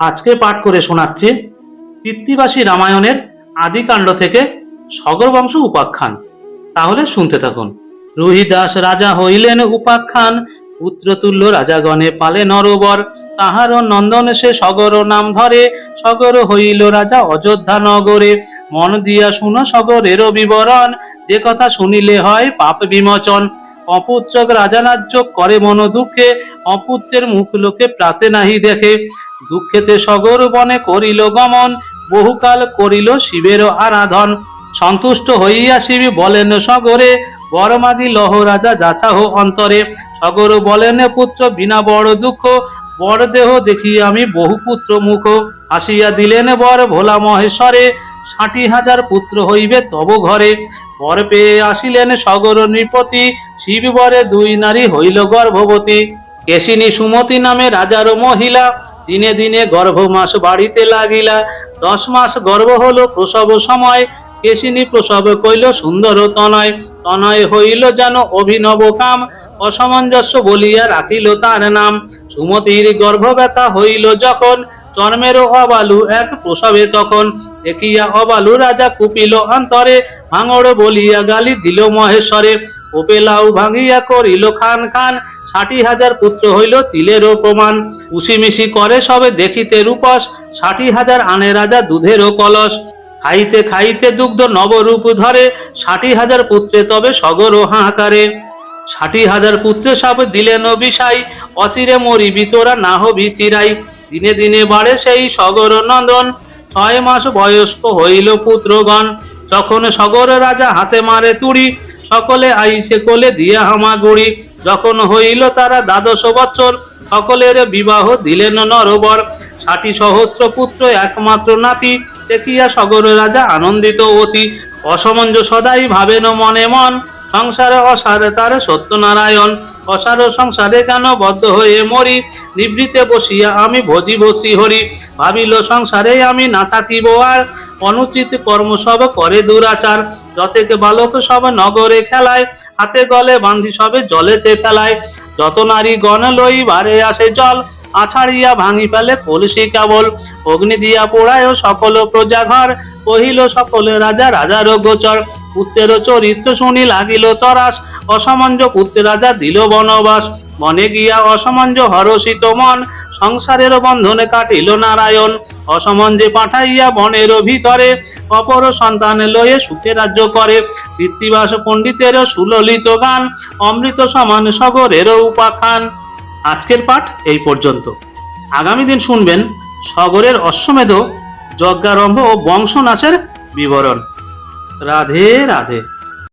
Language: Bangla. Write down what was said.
আজকে পাঠ করে শোনাচ্ছি কৃত্তিবাসী রামায়ণের আদিকাণ্ড থেকে সগর বংশ উপাখ্যান। তাহলে শুনতে থাকুন। রোহিদাস রাজা হইলেন উপাখ্যান, পুত্রতুল্য রাজাগণে পালে নরবর। তাহার নন্দন সে সগর নাম ধরে, সগর হইল রাজা অযোধ্যা নগরে। মন দিয়া শুনো সগরের বিবরণ, যে কথা শুনিলে হয় পাপ বিমোচন। অপুত্রক রাজা রাজ্য করে মন দুঃখে, অপুত্রের মুখ লোকে প্রাতে নাহি দেখে। দুঃখেতে সগর বনে করিল গমন, বহুকাল করিল শিবের আরাধন। সন্তুষ্ট হইয়া শিব বলেন, সগরে, বরমাদি লহ রাজা যাচাহ অন্তরে। সগর বলেন, পুত্র, বিনা বড় দুঃখ, বড় দেহ দেখি আমি, বহু পুত্র মুখ। আসিয়া দিলেন বর ভোলা মহেশ্বরে, ষাটি হাজার পুত্র হইবে তব ঘরে। বর পেয়ে আসিলেন সগর নৃপতি। শিব বরে দুই নারী হইল গর্ভবতী। কেশিনী সুমতি নামে রাজার মহিলা। দিনে দিনে গর্ভ মাস বাড়িতে লাগিলা। দশ মাস গর্ভ হলো প্রসব সময়। কেশিনী প্রসব কইল সুন্দর তনয়। তনয় হইল যেন অভিনব কাম। অসামঞ্জস্য বলিয়া রাখিল তার নাম। সুমতির গর্ভব্যথা হইল যখন জন্মেরও অবালু এক প্রসবে তখন দেখিয়া অবালু রাজা কুপিল অন্তরে ভাঙড় বলিয়া গালি দিল মহেশ্বরে। ওপেলাউ ভাঙিয়া করিল খান খান, ষাটি হাজার পুত্র হইল তিলেরও প্রমাণ। উসিমিশি করে সবে দেখিতে রূপস, ষাটি হাজার আনে রাজা দুধেরও কলস। খাইতে খাইতে দুগ্ধ নবরূপ ধরে, ষাটি হাজার পুত্রে তবে সগর ও হাহাকারে। ষাটি হাজার পুত্রে সব দিলেন বিষাই, অচিরে মরিবি তোরা না হবি চিরাই। দিনে দিনে বাড়ে সেই সগর নন্দন। ছয় মাস বয়স্ক হইল পুত্রগণ। যখন সগর রাজা হাতে মারে তুড়ি, সকলে আইসে কোলে দিয়া হামাগুড়ি। যখন হইল তারা দ্বাদশ বৎসর, সকলের বিবাহ দিলেন নরবর। ষাটি সহস্র পুত্র একমাত্র নাতি, দেখিয়া সগর রাজা আনন্দিত অতি। অসমঞ্জ সদাই ভাবেন মনে মন সংসারে অসারে তার সত্যনারায়ণ। অসার সংসারে কেন বদ্ধ হয়ে মরি? নিবৃতে বসিয়া আমি ভজি বসি হরি ভাবিল, সংসারে আমি না থাকিব আর অনুচিত কর্ম সব করে দুরাচার। যতেক বালক সব নগরে খেলায়, হাতে গলে বান্ধি সবে জলেতে ফেলায়। যত নারী গণ লই বারে আসে জল, আছাড়িয়া ভাঙি ফেলে কলসি কেবল। অগ্নি দিয়া পোড়ায় সকল প্রজাঘর, কহিল, সকলে রাজা, রাজার গোচর। পুত্রের চরিত্র শুনি লাগিল তরাস অসমঞ্জ পুত্র রাজা দিল বনবাস। মনে গিয়া অসমঞ্জ হরষিত মন, সংসারের বন্ধনে কাটিল নারায়ণ। অসমঞ্জে পাঠাইয়া বনের ভিতরে অপর সন্তান লয়ে সুখে রাজ্য করে। কৃত্তিবাস পণ্ডিতের সুললিত গান, অমৃত সমান সগরের উপাখ্যান। আজকের পাঠ এই পর্যন্ত। আগামী দিন শুনবেন সগরের অশ্বমেধ, যজ্ঞারম্ভ ও বংশ নাচের বিবরণ। राधे राधे।